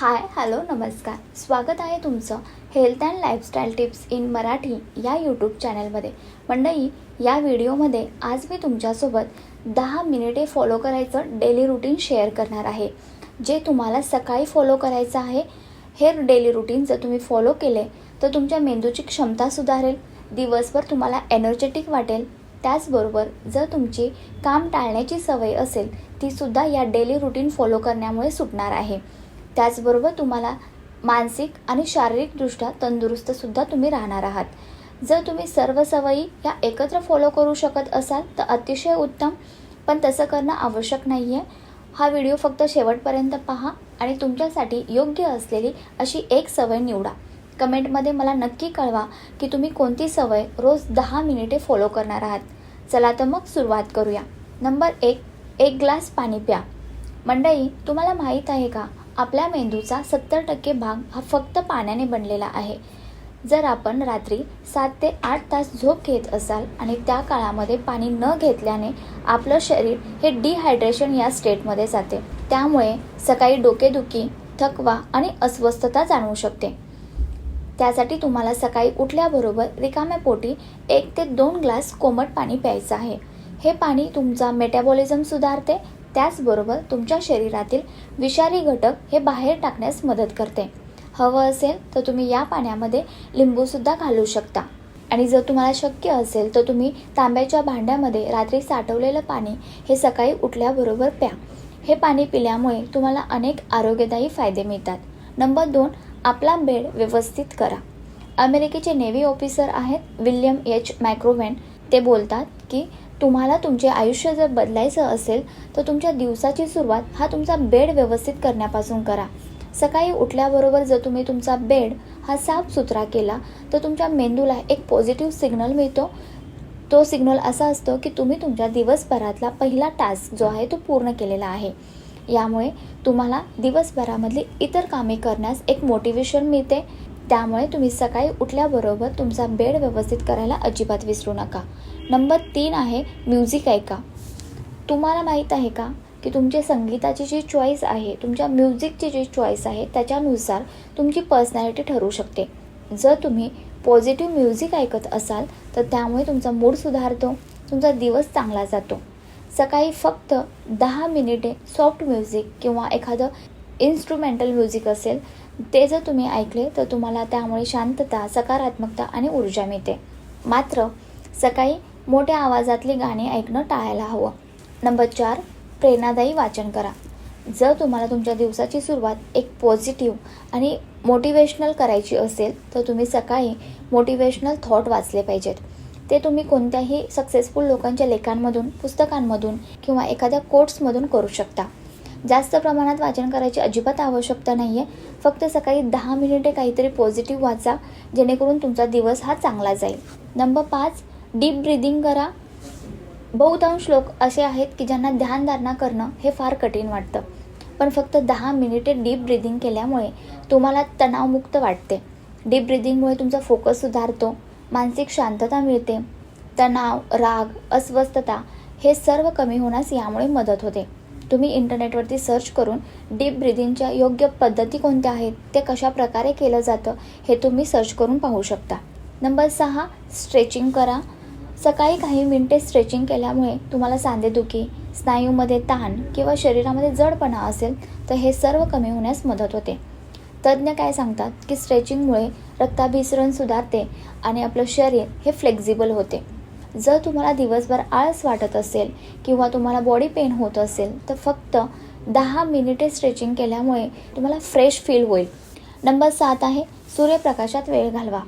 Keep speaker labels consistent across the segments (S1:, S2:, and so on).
S1: Hi hello नमस्कार. स्वागत आहे तुमचं health and lifestyle tips in Marathi या यूट्यूब चॅनलमध्ये मंडळी या व्हिडिओमध्ये आज मी तुमच्यासोबत दहा मिनिटे फॉलो करायचं डेली रुटीन शेअर करणार आहे. जे तुम्हाला सकाळी फॉलो करायचं आहे हे डेली रुटीन जर तुम्ही फॉलो केले तर तुमच्या मेंदूची क्षमता सुधारेल दिवसभर तुम्हाला एनर्जेटिक वाटेल. त्याचबरोबर जर तुमची काम टाळण्याची सवय असेल तीसुद्धा या डेली रुटीन फॉलो करण्यामुळे सुटणार आहे. त्याचबरोबर तुम्हाला मानसिक आणि शारीरिकदृष्ट्या तंदुरुस्तसुद्धा तुम्ही राहणार आहात. जर तुम्ही सर्व सवयी या एकत्र फॉलो करू शकत असाल तर अतिशय उत्तम. पण तसं करणं आवश्यक नाही आहे हा व्हिडिओ फक्त शेवटपर्यंत पहा आणि तुमच्यासाठी योग्य असलेली अशी एक सवय निवडा. कमेंटमध्ये मला नक्की कळवा की तुम्ही कोणती सवय रोज दहा मिनिटे फॉलो करणार आहात. चला तर मग सुरुवात करूया. नंबर एक एक ग्लास पाणी प्या. मंडई तुम्हाला माहीत आहे का? आपल्या मेंदूचा सत्तर टक्के भाग हा फक्त पाण्याने बनलेला आहे. जर आपण रात्री सात ते आठ तास झोप घेत असाल आणि त्या काळामध्ये पाणी न घेतल्याने आपलं शरीर हे डिहायड्रेशन या स्टेटमध्ये जाते. त्यामुळे सकाळी डोकेदुखी थकवा आणि अस्वस्थता जाणवू शकते. त्यासाठी तुम्हाला सकाळी उठल्याबरोबर रिकाम्या पोटी एक ते दोन ग्लास कोमट पाणी प्यायचं आहे. हे पाणी तुमचा मेटाबॉलिझम सुधारते त्याचबरोबर तुमच्या शरीरातील विषारी घटक हे बाहेर टाकण्यास मदत करते. हवं असेल तर तुम्ही या पाण्यामध्ये लिंबूसुद्धा घालू शकता. आणि जर तुम्हाला शक्य असेल तर तुम्ही तांब्याच्या भांड्यामध्ये रात्री साठवलेलं पाणी हे सकाळी उठल्याबरोबर प्या. हे पाणी पिल्यामुळे तुम्हाला अनेक आरोग्यदायी फायदे मिळतात. नंबर दोन आपला बेड व्यवस्थित करा. अमेरिकेचे नेव्ही ऑफिसर आहेत विल्यम एच. मॅक्रोवेन ते बोलतात की तुम्हाला तुमचे आयुष्य जर बदलायचं असेल तर तुमच्या दिवसाची सुरुवात हा तुमचा बेड व्यवस्थित करण्यापासून करा. सकाळी उठल्याबरोबर जर तुम्ही तुमचा बेड हा साफसुथरा केला तर तुमच्या मेंदूला एक पॉझिटिव्ह सिग्नल मिळतो. तो सिग्नल असा असतो की तुम्ही तुमच्या दिवसभरातला पहिला टास्क जो आहे तो पूर्ण केलेला आहे. यामुळे तुम्हाला दिवसभरामधली इतर कामे करण्यास एक मोटिवेशन मिळते. त्यामुळे तुम्ही सकाळी उठल्याबरोबर तुमचा बेड व्यवस्थित करायला अजिबात विसरू नका. नंबर तीन आहे म्युझिक ऐका. तुम्हाला माहीत आहे का की तुमची संगीताची जी चॉईस आहे तुमच्या म्युझिकची जी चॉईस आहे त्याच्यानुसार तुमची पर्सनॅलिटी ठरू शकते. जर तुम्ही पॉझिटिव्ह म्युझिक ऐकत असाल तर त्यामुळे तुमचा मूड सुधारतो तुमचा दिवस चांगला जातो. सकाळी फक्त दहा मिनिटे सॉफ्ट म्युझिक किंवा एखादं इन्स्ट्रुमेंटल म्युझिक असेल ते जर तुम्ही ऐकले तर तुम्हाला त्यामुळे शांतता सकारात्मकता आणि ऊर्जा मिळते. मात्र सकाळी मोठ्या आवाजातली गाणी ऐकणं टाळायला हवं. नंबर चार प्रेरणादायी वाचन करा. जर तुम्हाला तुमच्या दिवसाची सुरुवात एक पॉझिटिव्ह आणि मोटिवेशनल करायची असेल तर तुम्ही सकाळी मोटिवेशनल थॉट वाचले पाहिजेत. ते तुम्ही कोणत्याही सक्सेसफुल लोकांच्या लेखांमधून पुस्तकांमधून किंवा एखाद्या कोट्समधून करू शकता. जास्त प्रमाणात वाचन करायची अजिबात आवश्यकता नाही आहे फक्त सकाळी दहा मिनिटे काहीतरी पॉझिटिव्ह वाचा जेणेकरून तुमचा दिवस हा चांगला जाईल. नंबर पाच डीप ब्रिदिंग करा. बहुतांश लोक असे आहेत की ज्यांना ध्यानधारणा करणं हे फार कठीण वाटतं. पण फक्त दहा मिनिटे डीप ब्रिदिंग केल्यामुळे तुम्हाला तणावमुक्त वाटते. डीप ब्रिदिंगमुळे तुमचा फोकस सुधारतो मानसिक शांतता मिळते. तणाव राग अस्वस्थता हे सर्व कमी होण्यास यामुळे मदत होते. तुम्ही इंटरनेटवरती सर्च करून डीप ब्रिदिंगच्या योग्य पद्धती कोणत्या आहेत ते कशा प्रकारे केलं जातं हे तुम्ही सर्च करून पाहू शकता. नंबर सहा स्ट्रेचिंग करा. सकाळी काही मिनटे स्ट्रेचिंग केल्यामुळे तुम्हाला सांधेदुखी स्नायूमध्ये ताण किंवा शरीरामध्ये जडपणा असेल तर हे सर्व कमी होण्यास मदत होते. तज्ज्ञ काय सांगतात की स्ट्रेचिंगमुळे रक्ताभिसरण सुधारते आणि आपलं शरीर हे फ्लेक्झिबल होते. जर तुम्हाला दिवसभर आळस वाटत असेल किंवा तुम्हाला बॉडी पेन होत असेल तर फक्त दहा मिनिटे स्ट्रेचिंग केल्यामुळे तुम्हाला फ्रेश फील होईल. नंबर सात आहे सूर्यप्रकाशात वेळ घालवा.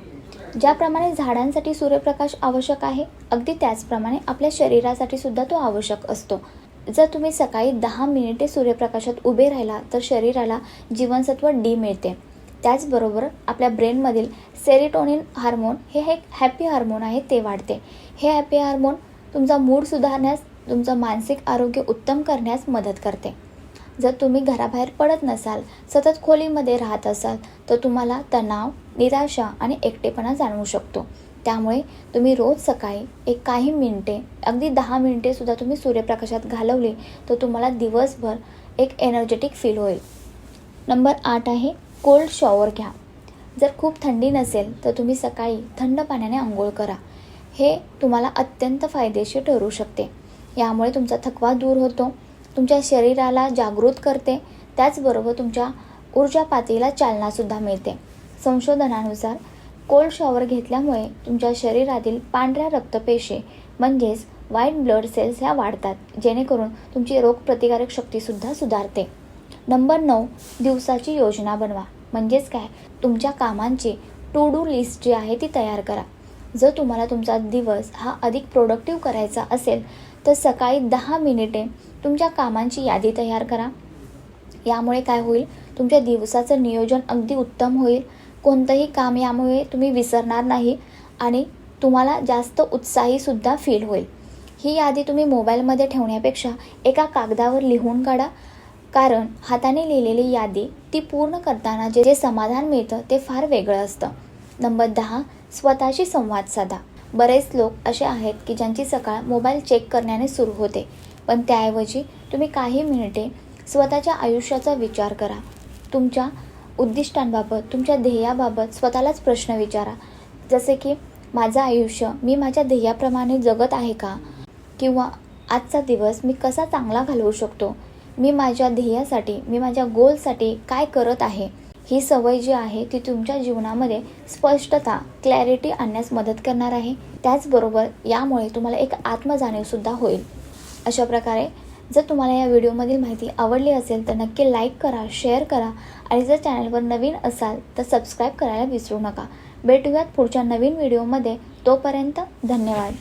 S1: ज्याप्रमाणे झाडांसाठी सूर्यप्रकाश आवश्यक आहे अगदी त्याचप्रमाणे आपल्या शरीरासाठी सुद्धा तो आवश्यक असतो. जर तुम्ही सकाळी दहा मिनिटे सूर्यप्रकाशात उभे राहिला तर शरीराला जीवनसत्व डी मिळते. त्याचबरोबर आपल्या ब्रेनमधील सेरिटोनिन हार्मोन हे एक हॅपी हार्मोन आहे ते वाढते. हे हॅपी हार्मोन तुमचा मूड सुधारण्यास तुमचं मानसिक आरोग्य उत्तम करण्यास मदत करते. जर तुम्ही घराबाहेर पडत नसाल सतत खोलीमध्ये राहत असाल तर तुम्हाला तणाव निराशा आणि एकटेपणा जाणवू शकतो. त्यामुळे तुम्ही रोज सकाळी एक काही मिनटे अगदी दहा मिनटेसुद्धा तुम्ही सूर्यप्रकाशात घालवली तर तुम्हाला दिवसभर एक एनर्जेटिक फील होईल. नंबर आठ आहे कोल्ड शॉवर घ्या. जर खूप थंडी नसेल तर तुम्ही सकाळी थंड पाण्याने आंघोळ करा. हे तुम्हाला अत्यंत फायदेशीर ठरू शकते. यामुळे तुमचा थकवा दूर होतो. तुमच्या शरीराला जागृत करते. त्याचबरोबर तुमच्या ऊर्जा पातळीला चालनासुद्धा मिळते. संशोधनानुसार कोल्ड शॉवर घेतल्यामुळे तुमच्या शरीरातील पांढऱ्या रक्तपेशी म्हणजेच व्हाईट ब्लड सेल्स ह्या वाढतात जेणेकरून तुमची रोगप्रतिकारक शक्तीसुद्धा सुधारते. नंबर नऊ दिवसाची योजना बनवा. म्हणजेच काय? तुमच्या कामांची टू डू लिस्ट जी आहे ती तयार करा. जर तुम्हाला तुमचा दिवस हा अधिक प्रोडक्टिव्ह करायचा असेल तर सकाळी दहा मिनिटे तुमच्या कामांची यादी तयार करा. यामुळे काय होईल? तुमच्या दिवसाचं नियोजन अगदी उत्तम होईल. कोणतंही काम यामुळे तुम्ही विसरणार नाही आणि तुम्हाला जास्त उत्साहीसुद्धा फील होईल. ही यादी तुम्ही मोबाईलमध्ये ठेवण्यापेक्षा एका कागदावर लिहून काढा. कारण हाताने लिहिलेली यादी ती पूर्ण करताना जे जे समाधान मिळतं ते फार वेगळं असतं. नंबर दहा स्वतःशी संवाद साधा. बरेच लोक असे आहेत की ज्यांची सकाळ मोबाईल चेक करण्याने सुरू होते. पण त्याऐवजी तुम्ही काही मिनिटे स्वतःच्या आयुष्याचा विचार करा. तुमच्या उद्दिष्टांबाबत तुमच्या ध्येयाबाबत स्वतःलाच प्रश्न विचारा. जसे की माझं आयुष्य मी माझ्या ध्येयाप्रमाणे जगत आहे का? किंवा आजचा दिवस मी कसा चांगला घालवू शकतो? मी माझ्या ध्येयासाठी मी माझ्या गोलसाठी काय करत आहे? ही सवय जी आहे ती तुमच्या जीवनामध्ये स्पष्टता क्लॅरिटी आणण्यास मदत करणार आहे. त्याचबरोबर यामुळे तुम्हाला एक आत्मजाणीवसुद्धा होईल. अशा प्रकारे जर तुम्हाला या व्हिडिओमधील माहिती आवडली असेल तर नक्की लाईक करा शेअर करा आणि जर चॅनलवर नवीन असाल तर सबस्क्राईब करायला विसरू नका. भेटूयात पुढच्या नवीन व्हिडिओमध्ये. तोपर्यंत धन्यवाद.